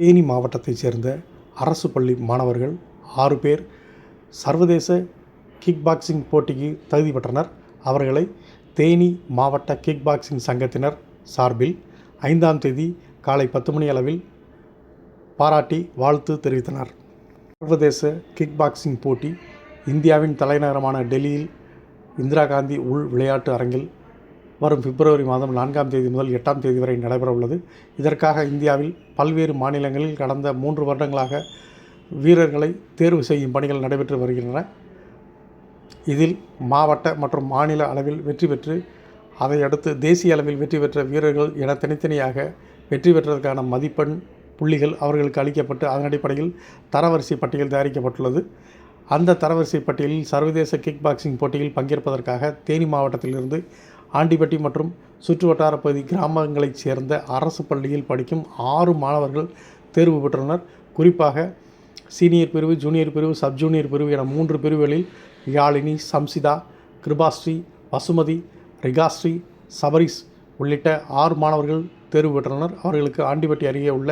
தேனி மாவட்டத்தைச் சேர்ந்த அரசு பள்ளி மாணவர்கள் ஆறு பேர் சர்வதேச கிக் பாக்ஸிங் போட்டிக்கு தகுதி பெற்றனர். அவர்களை தேனி மாவட்ட கிக் பாக்ஸிங் சங்கத்தினர் சார்பில் ஐந்தாம் தேதி காலை பத்து மணி அளவில் பாராட்டி வாழ்த்து தெரிவித்தனர். சர்வதேச கிக் பாக்ஸிங் போட்டி இந்தியாவின் தலைநகரமான டெல்லியில் இந்திரா காந்தி உள் விளையாட்டு அரங்கில் வரும் பிப்ரவரி மாதம் நான்காம் தேதி முதல் எட்டாம் தேதி வரை நடைபெற உள்ளது இதற்காக இந்தியாவில் பல்வேறு மாநிலங்களில் கடந்த மூன்று வருடங்களாக வீரர்களை தேர்வு செய்யும் பணிகள் நடைபெற்று வருகின்றன. இதில் மாவட்ட மற்றும் மாநில அளவில் வெற்றி பெற்று அதையடுத்து தேசிய அளவில் வெற்றி பெற்ற வீரர்கள் என தனித்தனியாக வெற்றி பெற்றதற்கான மதிப்பெண் புள்ளிகள் அவர்களுக்கு அளிக்கப்பட்டு அதன் அடிப்படையில் தரவரிசை பட்டியல் தயாரிக்கப்பட்டுள்ளது. அந்த தரவரிசை பட்டியலில் சர்வதேச கிக் பாக்ஸிங் போட்டியில் பங்கேற்பதற்காக தேனி மாவட்டத்திலிருந்து ஆண்டிப்பட்டி மற்றும் சுற்றுவட்டார பகுதி கிராமங்களைச் சேர்ந்த அரசு பள்ளியில் படிக்கும் ஆறு மாணவர்கள் தேர்வு பெற்றுள்ளனர் குறிப்பாக சீனியர் பிரிவு ஜூனியர் பிரிவு சப் ஜூனியர் பிரிவு என மூன்று பிரிவுகளில் யாழினி சம்சிதா கிருபாஸ்ரீ வசுமதி ரிகாஸ்ரீ சபரிஸ் உள்ளிட்ட ஆறு மாணவர்கள் தேர்வு பெற்றுள்ளனர் அவர்களுக்கு ஆண்டிப்பட்டி அருகே உள்ள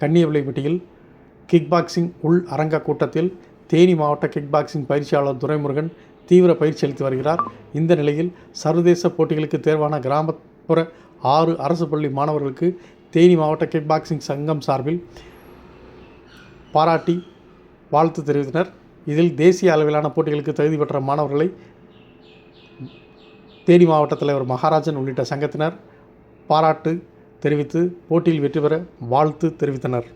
கன்னியவிளைப்பட்டியில் கிக் பாக்ஸிங் உள் அரங்க கூட்டத்தில் தேனி மாவட்ட கிக் பாக்ஸிங் பயிற்சியாளர் துரைமுருகன் தீவிர பயிற்சி அளித்து வருகிறார். இந்த நிலையில் சர்வதேச போட்டிகளுக்கு தேர்வான கிராமப்புற ஆறு அரசு பள்ளி மாணவர்களுக்கு தேனி மாவட்ட கிக் பாக்ஸிங் சங்கம் சார்பில் பாராட்டி வாழ்த்து தெரிவித்தனர். இதில் தேசிய அளவிலான போட்டிகளுக்கு தகுதி பெற்ற மாணவர்களை தேனி மாவட்ட தலைவர் மகாராஜன் உள்ளிட்ட சங்கத்தினர் பாராட்டு தெரிவித்து போட்டியில் வெற்றி பெற வாழ்த்து தெரிவித்தனர்.